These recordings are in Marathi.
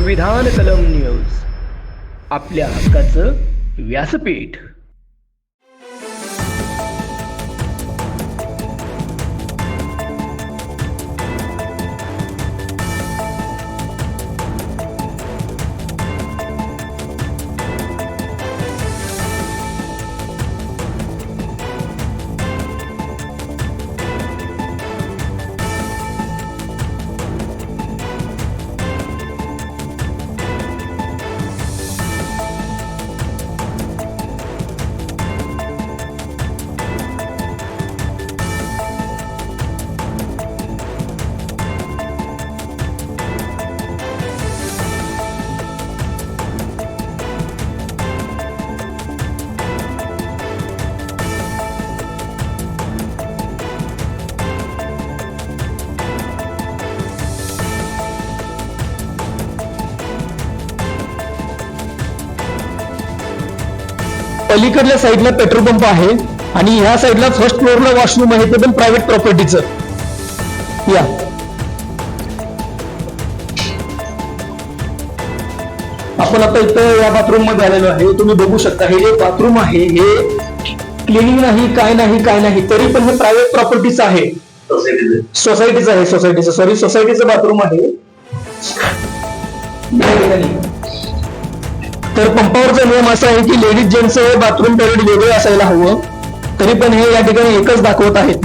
संविधान कलम न्यूज आपल्या हक्काचं व्यासपीठ. पलीकडल्या साईडला पेट्रोल पंप आहे आणि ह्या साईडला फर्स्ट फ्लोअरला वॉशरूम आहे ते पण प्रायव्हेट प्रॉपर्टीचं या. आपण आता इथं या बाथरूममध्ये आलेलो आहे. तुम्ही बघू शकता हे जे बाथरूम आहे हे क्लिनिंग नाही काय नाही काय नाही तरी पण हे प्रायव्हेट प्रॉपर्टीचं आहे. सोसायटीचं आहे सोसायटीचं सॉरी सोसायटीचं बाथरूम आहे. तर पंपावरचा नियम असा आहे की लेडीज जेंट्सचं बाथरूम टॉयलेट वेगळे असायला हवं. तरी पण हे या ठिकाणी एकच दाखवत आहेत.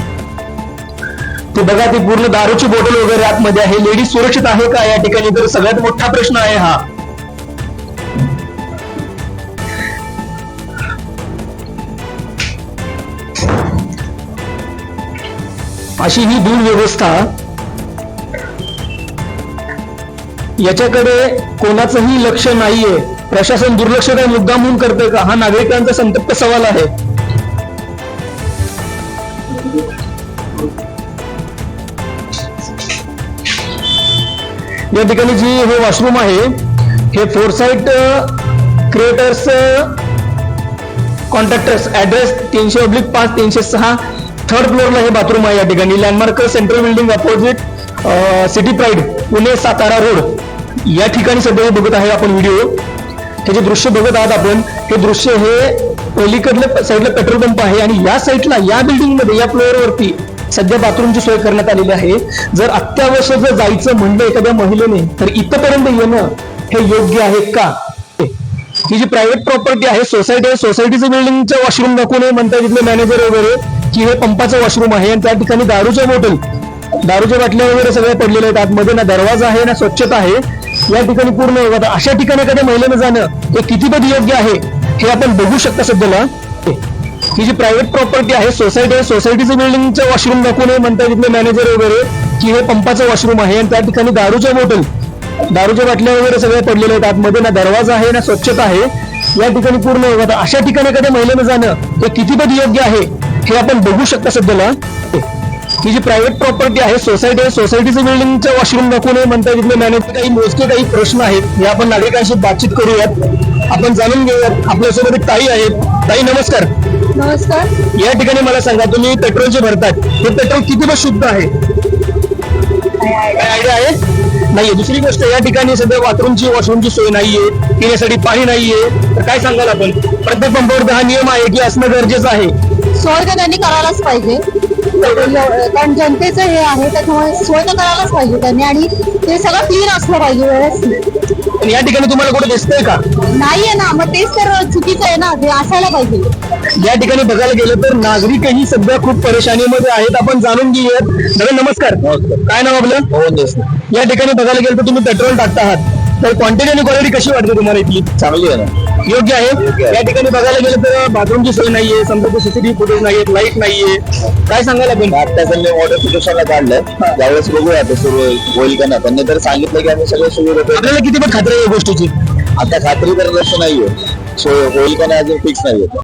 ते बघा ती पूर्ण दारूची बॉटल वगैरे आतमध्ये आहे. लेडीज सुरक्षित आहे का या ठिकाणी? तर सगळ्यात मोठा प्रश्न आहे हा. अशी ही दूर व्यवस्था याच्याकडे कोणाचंही लक्ष नाहीये. प्रशासन दुर्लक्ष काय मुद्दा म्हणून करते का? हा नागरिकांचा संतप्त सवाल आहे. या ठिकाणी जी हे वॉशरूम आहे हे फोरसाईट क्रिएटर्स कॉन्ट्रॅक्टर्स ऍड्रेस तीनशे ऑब्लिक पाच तीनशे सहा थर्ड फ्लोअरला हे बाथरूम आहे या ठिकाणी. Landmark central building opposite City Pride Pune Satara road या ठिकाणी सध्या बघत आहे आपण व्हिडिओ हे जे दृश्य बघत आहात आपण हे दृश्य हे पलीकडल्या साईडला पेट्रोल पंप आहे आणि या साईडला या बिल्डिंगमध्ये या फ्लोअर वरती सध्या बाथरूमची सोय करण्यात आलेली आहे. जर अत्यावश्यक जर जायचं म्हणलं एखाद्या महिलेने तर इथपर्यंत येणं हे योग्य आहे का? ही जी प्रायव्हेट प्रॉपर्टी आहे सोसायटी आहे सोसायटीचं बिल्डिंगचं वॉशरूम नको नये म्हणतात तिथले मॅनेजर वगैरे की हे पंपाचं वॉशरूम आहे आणि त्या ठिकाणी दारूच्या बॉटल दारूच्या बाटल्या वगैरे सगळ्या पडलेल्या आहेत. आतमध्ये ना दरवाजा आहे ना स्वच्छता आहे. या ठिकाणी पूर्ण आता अशा ठिकाणी एखाद्या महिलेनं जाणं हे कितीपत योग्य आहे हे आपण बघू शकता सध्याला. ही जी प्रायव्हेट प्रॉपर्टी आहे सोसायटी आहे सोसायटीचं बिल्डिंगचं वॉशरूम दाखवून म्हणतात तिथले मॅनेजर वगैरे की हे पंपाचं वॉशरूम आहे आणि त्या ठिकाणी दारूच्या बॉटल दारूच्या बाटल्या वगैरे सगळ्या पडलेल्या आहेत. आतमध्ये ना दरवाजा आहे ना स्वच्छता आहे. या ठिकाणी पूर्ण आता अशा ठिकाणी एखाद्या महिलेनं जाणं हे कितीपत योग्य आहे हे आपण बघू शकता सध्याला. ही जी प्रायव्हेट प्रॉपर्टी आहे सोसायटी आहे सोसायटीचं बिल्डिंगचं वॉशरूम नको नये म्हणतात तिथले मॅनेजर काही मोजके काही प्रश्न आहेत. हे आपण नागरिकांशी बातचीत करूयात. आपण जाणून घेऊयात. आपल्यासोबत एक ताई आहेत. ताई नमस्कार. नमस्कार. या ठिकाणी मला सांगा तुम्ही पेट्रोल जे भरतात हे पेट्रोल किती शुद्ध आहे? काय आयडिया आहे? नाहीये. दुसरी गोष्ट या ठिकाणी सध्या बाथरूमची वॉशरूमची सोय नाहीये. पिण्यासाठी पाणी नाहीये. तर काय सांगाल आपण? प्रत्येक पंपावरती हा नियम आहे की असणं गरजेचं आहे. सोय तर त्यांनी करायलाच पाहिजे. कारण जनतेचं हे आहे त्याच्यामुळे सोय तर करायलाच पाहिजे त्यांनी आणि ते सगळं क्लीन असलं पाहिजे व्यवस्थित पण या ठिकाणी तुम्हाला कुठे दिसतंय का? नाहीये ना मग तेच तर चुकीचं आहे ना ते असायला पाहिजे. या ठिकाणी बघायला गेलं तर नागरिकही सध्या खूप परेशानीमध्ये आहेत. आपण जाणून घेऊयात. दादा नमस्कार. काय नाव आपलं? या ठिकाणी बघायला गेलं तर तुम्ही पेट्रोल टाकता आहात. तर क्वांटिटी आणि क्वालिटी कशी वाटते तुम्हाला इथली? चांगली आहे ना. योग्य आहे. या ठिकाणी बघायला गेलं तर बाथरूमची सोय नाहीये समजा सीसीटीव्ही फुटेज नाहीये लाइट नाहीये. काय सांगायला आपण आता त्यांनी ऑर्डर सिच्युएशनला काढलंय त्यावेळेस बघूया आता सुरू होईल का नाही. त्यांनी तर सांगितलं की आम्ही सगळे सुरू होतो. आपल्याला किती पण खात्री आहे या गोष्टीची. आता खात्री तर तसं नाहीये. सो होईल का नाही अजून फिक्स नाहीये.